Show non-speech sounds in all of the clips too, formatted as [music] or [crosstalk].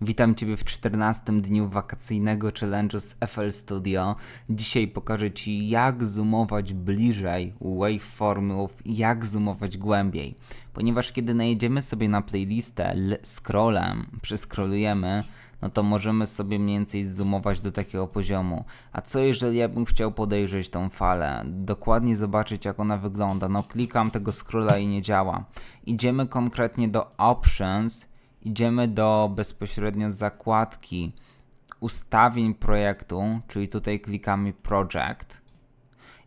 Witam Ciebie w 14 dniu wakacyjnego challenge'u z FL Studio. Dzisiaj pokażę Ci, jak zoomować bliżej waveformów, jak zoomować głębiej. Ponieważ kiedy najedziemy sobie na playlistę scrollem, przeskrolujemy, no to możemy sobie mniej więcej zoomować do takiego poziomu. A co jeżeli ja bym chciał podejrzeć tą falę, dokładnie zobaczyć jak ona wygląda? No klikam tego scrolla i nie działa. Idziemy konkretnie do Options, idziemy do bezpośrednio zakładki ustawień projektu, czyli tutaj klikamy Project.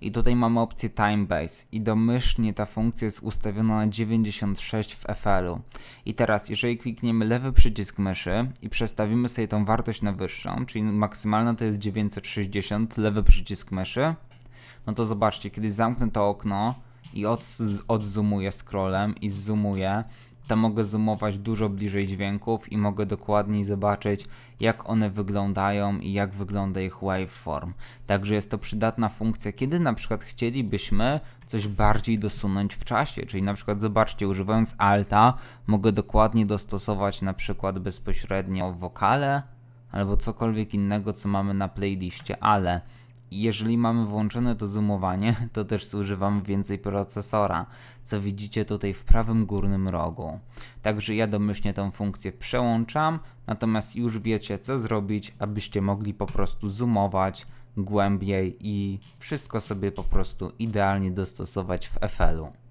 I tutaj mamy opcję Time Base i domyślnie ta funkcja jest ustawiona na 96 w FL-u. I teraz, jeżeli klikniemy lewy przycisk myszy i przestawimy sobie tą wartość na wyższą, czyli maksymalna to jest 960, lewy przycisk myszy, no to zobaczcie, kiedy zamknę to okno i odz- odzoomuję scrollem i zoomuję, to mogę zoomować dużo bliżej dźwięków i mogę dokładniej zobaczyć, jak one wyglądają i jak wygląda ich waveform. Także jest to przydatna funkcja, kiedy na przykład chcielibyśmy coś bardziej dosunąć w czasie, czyli na przykład zobaczcie, używając alta mogę dokładnie dostosować na przykład bezpośrednio wokale albo cokolwiek innego, co mamy na playliście, ale jeżeli mamy włączone to zoomowanie, [laughs] to też zużywamy więcej procesora, co widzicie tutaj w prawym górnym rogu. Także ja domyślnie tę funkcję przełączam, natomiast już wiecie co zrobić, abyście mogli po prostu zoomować głębiej i wszystko sobie po prostu idealnie dostosować w FL-u.